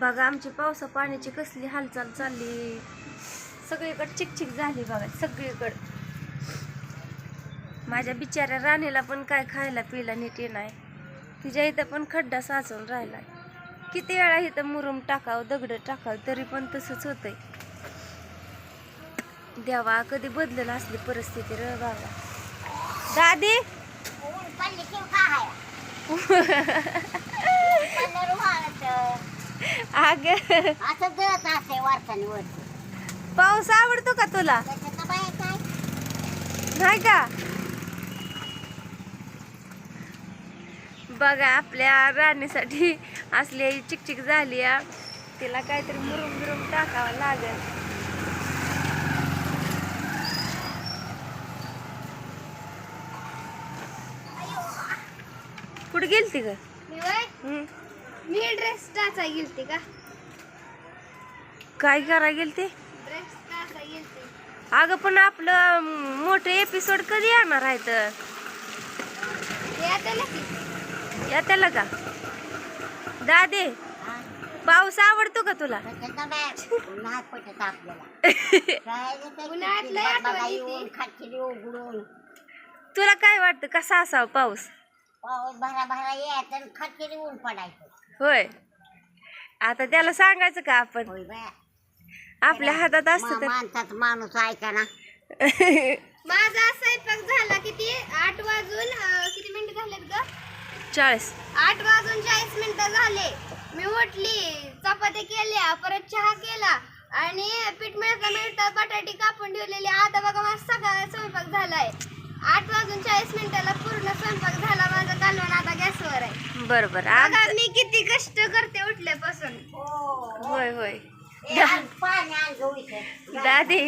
बघा आमची पावसा पाण्याची कसली हालचाल चालली. सगळीकडे चिकचिक झाली बघा सगळीकडे. माझ्या बिचाऱ्या राणीला पण काय खायला पिला नीट नाही. तिच्या इथं पण खड्डा साचून राहिलाय. किती वेळा इथं मुरुम टाकावं दगड टाकावं तरी पण तसंच होतंय. देवा कधी बदलेल असली परिस्थिती र बाबा. दादी ऊन पडली की काय पडलं रुमालाचं. अग. असं जळत असते वरचानी वरती. पाऊस आवडतो का तुला? त्याच्यात बाय काय नाही. का? बघा आपल्या राणीसाठी असली चिकचिक झाली आ. तिला काहीतरी मुरुम बिरुम टाकावं लागेल. कुठे गेलती ग? मी वय हम्म. मी ड्रेस टाचा गेलते का? काय करा गेलती? ड्रेस टाचा गेलते. अगं पण आपलं मोठं एपिसोड कधी येणार आहे तर? आता या त्याला का? दादे हा? पाऊस आवडतो का तुला? त्याच्यात बाय उन्हात पटत आपल्याला काय रे ते उन्हाळ्यात लय किती आठवण बघा येते. येऊन खाटली उघडून तुला काय वाटतं कसा असावा पाऊस? पाऊस भरा भरा यायचं आणि खाटली ऊन पडायचं. होय. आता त्याला सांगायचं का आपण? होय बाय आपल्या हातात असतं मा- तर. माणसात माणूस ऐका ना. माझा स्वयंपाक झाला किती? आठ वाजून अं, किती मिनिटं झालेत ग? चाळीस. आठ वाजून चाळीस मिनिटं झाले. मी उठली चपात्या केल्या परत चहा केला आणि पीठ मिळता मिळता बटाटी कापून ठेवलेली. आता बघा माझा सगळा स्वयंपाक झालाय. आठ वाजून चाळीस मिनिटाला पूर्ण स्वयंपाक झाला माझा कालवण आता बरोबर. बघा मी किती कष्ट करते उठल्यापासून. होय होय. दादी.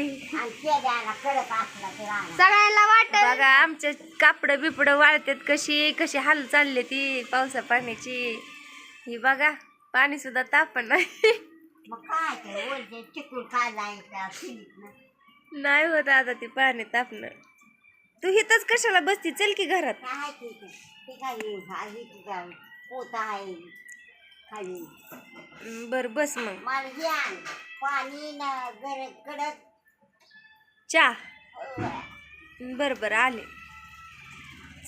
सगळ्यांना वाटत बघा आमचे कापड बिपड वाळतात कशी कशी हाल चालली ती पावसा पाण्याची. ही बघा पाणी सुद्धा ताप नाही. नाही होत आता ती पाणी तापणं. तू हिथंच कशाला बसती? चल की घरात. काय आहे. आहे पोता आहे. खाली. बर बस मग. मला हे आण. पाणी न गरज कडक. चहा बर बर आले.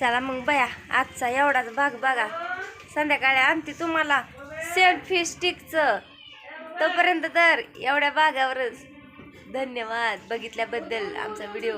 चला मग बया आजचा एवढाच भाग बघा. संध्याकाळी आणते तुम्हाला सेल्फी स्टिकचं तोपर्यंत तर एवढ्या भागावरच धन्यवाद बघितल्याबद्दल आमचा व्हिडिओ.